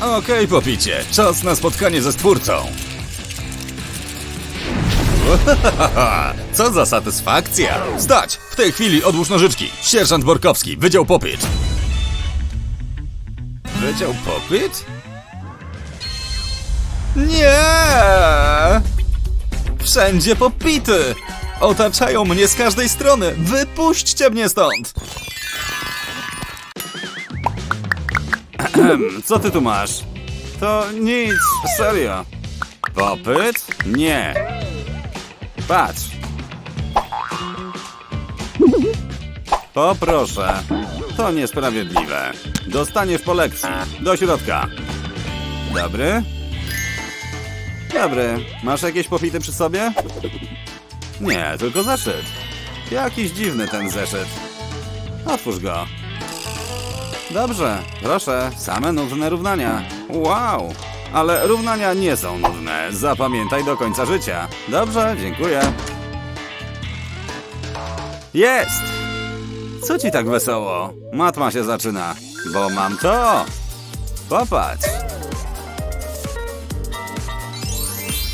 Okej, popicie. Czas na spotkanie ze stwórcą. Co za satysfakcja! Stać! W tej chwili odłóż nożyczki. Sierżant Borkowski, Wydział Popyt. Wydział Popyt? Nie! Wszędzie popity! Otaczają mnie z każdej strony! Wypuśćcie mnie stąd! Co ty tu masz? To nic, serio. Popyt? Nie. Patrz. Poproszę. To niesprawiedliwe. Dostaniesz po lekcji. Do środka. Dobry? Dobry. Masz jakieś popity przy sobie? Nie, tylko zeszyt. Jakiś dziwny ten zeszyt. Otwórz go. Dobrze, proszę, same nudne równania. Wow! Ale równania nie są nudne. Zapamiętaj do końca życia. Dobrze, dziękuję. Jest! Co ci tak wesoło? Matma się zaczyna. Bo mam to. Popatrz.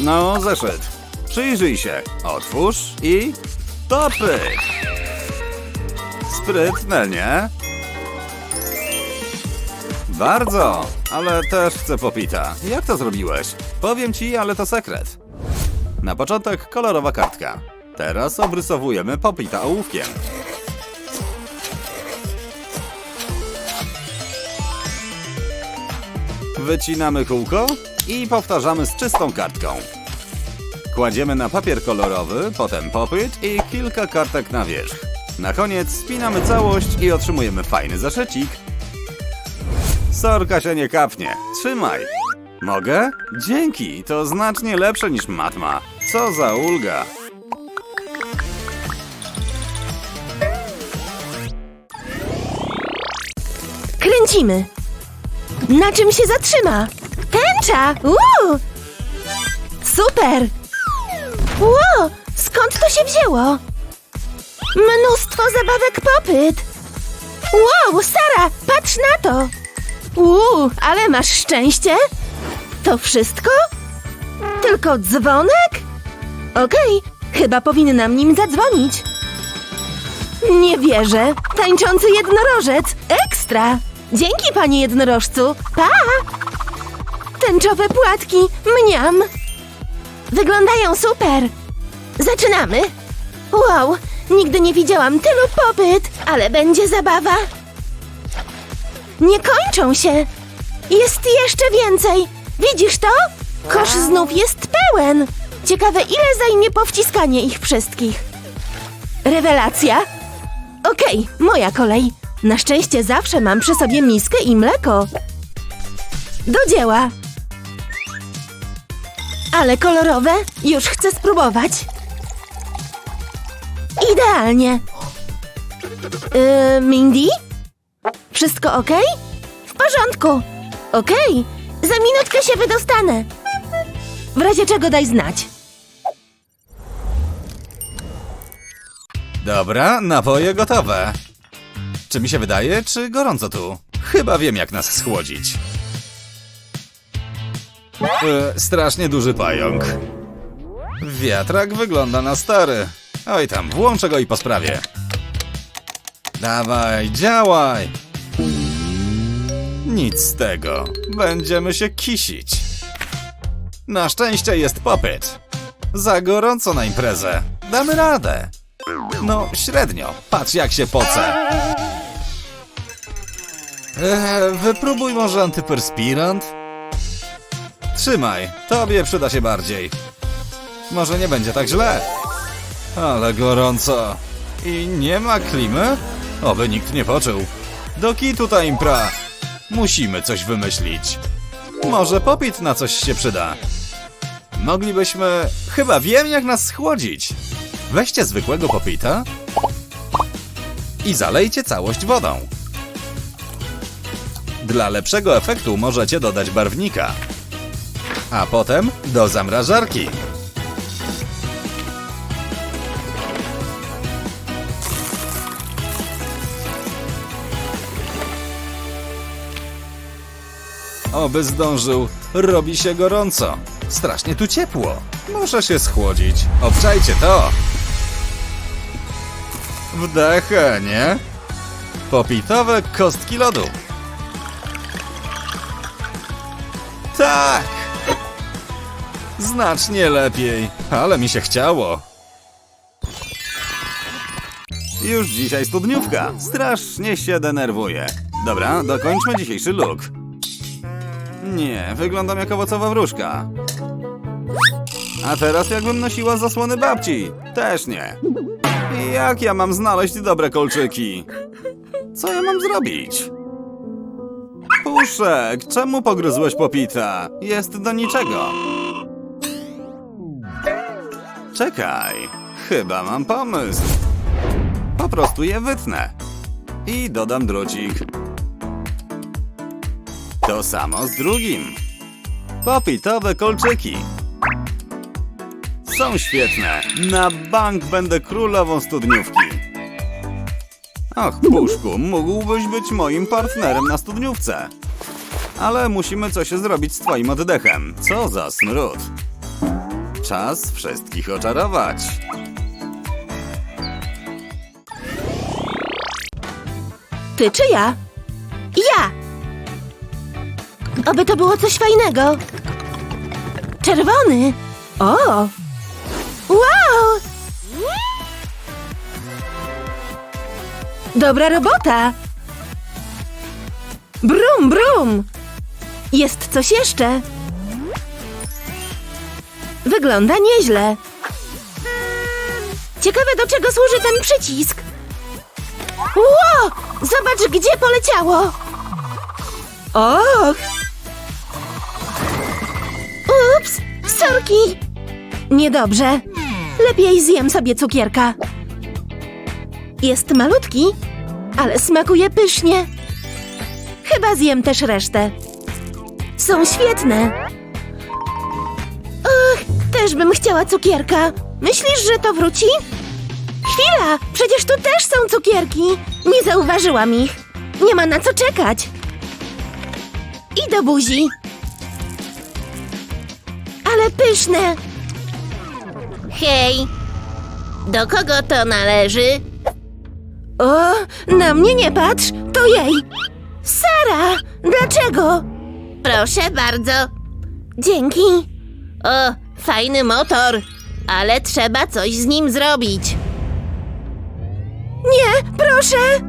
No, zeszyt. Przyjrzyj się. Otwórz i... Topy! Sprytne, nie? Bardzo, ale też chcę popita. Jak to zrobiłeś? Powiem ci, ale to sekret. Na początek kolorowa kartka. Teraz obrysowujemy popita ołówkiem. Wycinamy kółko i powtarzamy z czystą kartką. Kładziemy na papier kolorowy, potem popyt i kilka kartek na wierzch. Na koniec spinamy całość i otrzymujemy fajny zaszycik. Sorka się nie kapnie. Trzymaj. Mogę? Dzięki, to znacznie lepsze niż matma. Co za ulga. Kręcimy. Na czym się zatrzyma? Tęcza! Uuu! Super! Ło! Skąd to się wzięło? Mnóstwo zabawek popyt! Wow, Sara, patrz na to! Uuu, ale masz szczęście? To wszystko? Tylko dzwonek? Okej, chyba powinnam nim zadzwonić. Nie wierzę. Tańczący jednorożec. Ekstra. Dzięki, panie jednorożcu. Pa! Tęczowe płatki. Mniam. Wyglądają super. Zaczynamy. Wow, nigdy nie widziałam tylu popyt, ale będzie zabawa. Nie kończą się. Jest jeszcze więcej. Widzisz to? Kosz znów jest pełen. Ciekawe, ile zajmie powciskanie ich wszystkich. Rewelacja. Okej, moja kolej. Na szczęście zawsze mam przy sobie miskę i mleko. Do dzieła. Ale kolorowe? Już chcę spróbować. Idealnie. Yy, Mindy? Wszystko ok? W porządku. Okej, za minutkę się wydostanę. W razie czego daj znać. Dobra, napoje gotowe. Czy mi się wydaje, czy gorąco tu? Chyba wiem, jak nas schłodzić. E, strasznie duży pająk. Wiatrak wygląda na stary. Oj tam, włączę go i po sprawie. Dawaj, działaj! Nic z tego. Będziemy się kisić. Na szczęście jest popyt. Za gorąco na imprezę. Damy radę. No, średnio. Patrz jak się poce. Eee, wypróbuj może antyperspirant? Trzymaj, tobie przyda się bardziej. Może nie będzie tak źle. Ale gorąco. I nie ma klimy? Oby nikt nie poczuł. Do kitu ta impra. Musimy coś wymyślić. Może popit na coś się przyda. Moglibyśmy... Chyba wiem jak nas schłodzić. Weźcie zwykłego popita i zalejcie całość wodą. Dla lepszego efektu możecie dodać barwnika. A potem do zamrażarki. Oby zdążył. Robi się gorąco. Strasznie tu ciepło. Muszę się schłodzić. Obczajcie to. Wdechę, nie? Popitowe kostki lodu. Tak! Znacznie lepiej, ale mi się chciało. Już dzisiaj studniówka. Strasznie się denerwuję. Dobra, dokończmy dzisiejszy look. Nie, wyglądam jak owocowa wróżka. A teraz jakbym nosiła zasłony babci. Też nie. Jak ja mam znaleźć dobre kolczyki? Co ja mam zrobić? Puszek, czemu pogryzłeś popita? Jest do niczego. Czekaj, chyba mam pomysł. Po prostu je wytnę. I dodam drucik. To samo z drugim. Popitowe kolczyki. Są świetne. Na bank będę królową studniówki. Och, Puszku, mógłbyś być moim partnerem na studniówce. Ale musimy coś zrobić z twoim oddechem. Co za smród. Czas wszystkich oczarować. Ty czy ja? Ja! Oby to było coś fajnego. Czerwony! O! Wow! Dobra robota! Brum, brum! Jest coś jeszcze. Wygląda nieźle. Ciekawe, do czego służy ten przycisk. Ło! Zobacz, gdzie poleciało! Och! Ups! Sorki! Niedobrze. Lepiej zjem sobie cukierka. Jest malutki, ale smakuje pysznie. Chyba zjem też resztę. Są świetne. Och, też bym chciała cukierka. Myślisz, że to wróci? Chwila! Przecież tu też są cukierki! Nie zauważyłam ich. Nie ma na co czekać. I do buzi. Ale pyszne! Hej! Do kogo to należy? O, na mnie nie patrz, to jej. Sara, dlaczego? Proszę bardzo. Dzięki. O, fajny motor, ale trzeba coś z nim zrobić. Nie, proszę!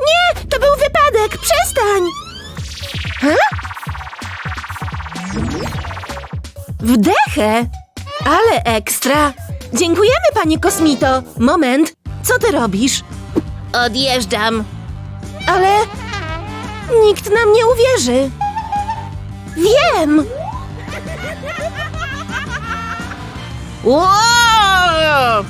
Nie, to był wypadek, przestań! Ha? Wdechę! Ale ekstra! Dziękujemy, panie kosmito! Moment, co ty robisz? Odjeżdżam. Ale nikt nam nie uwierzy. Wiem! Wow!